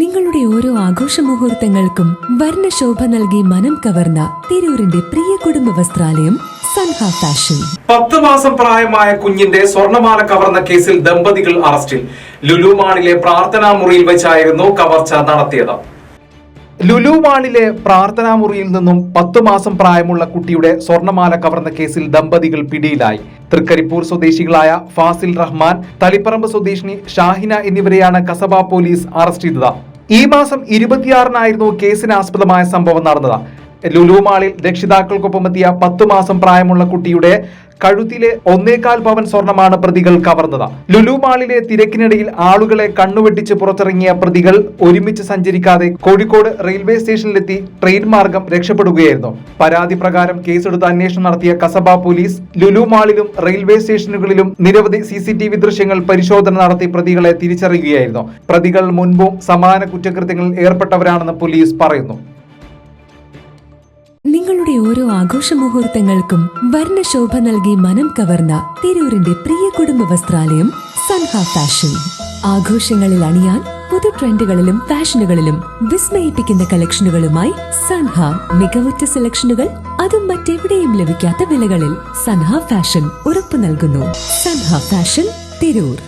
നിങ്ങളുടെ ഓരോ ആഘോഷ മുഹൂർത്തങ്ങൾക്കും വർണശോഭ നൽകി മനം കവർന്ന തിരൂരിന്റെ പ്രിയ കുടുംബ വസ്ത്രാലയം ഫാഷൻ. പത്ത് മാസം പ്രായമായ കുഞ്ഞിന്റെ സ്വർണമാല കവർന്ന കേസിൽ ദമ്പതികൾ അറസ്റ്റിൽ. ലുലുമാണിലെ പ്രാർത്ഥനാ മുറിയിൽ വെച്ചായിരുന്നു കവർച്ച നടത്തിയത്. ലുലു മാളിലെ പ്രാർത്ഥനാ മുറിയിൽ നിന്നും പത്തു മാസം പ്രായമുള്ള കുട്ടിയുടെ സ്വർണമാല കവർന്ന കേസിൽ ദമ്പതികൾ പിടിയിലായി. തൃക്കരിപ്പൂർ സ്വദേശികളായ ഫാസിൽ റഹ്മാൻ തളിപ്പറമ്പ് സ്വദേശിനി ഷാഹിന എന്നിവരെയാണ് കസബ പോലീസ് അറസ്റ്റ് ചെയ്തത്. ഈ മാസം ഇരുപത്തിയാറിനായിരുന്നു കേസിന് ആസ്പദമായ സംഭവം നടന്നത്. ലുലു മാളിൽ രക്ഷിതാക്കൾക്കൊപ്പം എത്തിയ പത്തു മാസം പ്രായമുള്ള കുട്ടിയുടെ കഴുത്തിലെ ഒന്നേകാൽ പവൻ സ്വർണമാണ് പ്രതികൾ കവർന്നത്. ലുലു മാളിലെ തിരക്കിനിടയിൽ ആളുകളെ കണ്ണുവെട്ടിച്ച് പുറത്തിറങ്ങിയ പ്രതികൾ ഒരുമിച്ച് സഞ്ചരിക്കാതെ കോഴിക്കോട് റെയിൽവേ സ്റ്റേഷനിലെത്തി ട്രെയിൻ മാർഗം രക്ഷപ്പെടുകയായിരുന്നു. പരാതി പ്രകാരം കേസെടുത്ത് അന്വേഷണം നടത്തിയ കസബ പോലീസ് ലുലു മാളിലും റെയിൽവേ സ്റ്റേഷനുകളിലും നിരവധി സി ദൃശ്യങ്ങൾ പരിശോധന നടത്തി പ്രതികളെ തിരിച്ചറിയുകയായിരുന്നു. പ്രതികൾ മുൻപും സമാന കുറ്റകൃത്യങ്ങളിൽ ഏർപ്പെട്ടവരാണെന്ന് പോലീസ് പറയുന്നു. നിങ്ങളുടെ ഓരോ ആഘോഷ മുഹൂർത്തങ്ങൾക്കും വർണശോഭ നൽകി മനം കവർന്ന തിരൂരിന്റെ പ്രിയ കുടുംബ വസ്ത്രാലയം സൻഹ ഫാഷൻ. ആഘോഷങ്ങളിൽ അണിയാൻ പുതു ട്രെൻഡുകളിലും ഫാഷനുകളിലും വിസ്മയിപ്പിക്കുന്ന കളക്ഷനുകളുമായി സൻഹ മികവുറ്റ സെലക്ഷനുകൾ അതും മറ്റെവിടെയും ലഭിക്കാത്ത വിലകളിൽ സൻഹ ഫാഷൻ ഉറപ്പു നൽകുന്നു. സൻഹ ഫാഷൻ തിരൂർ.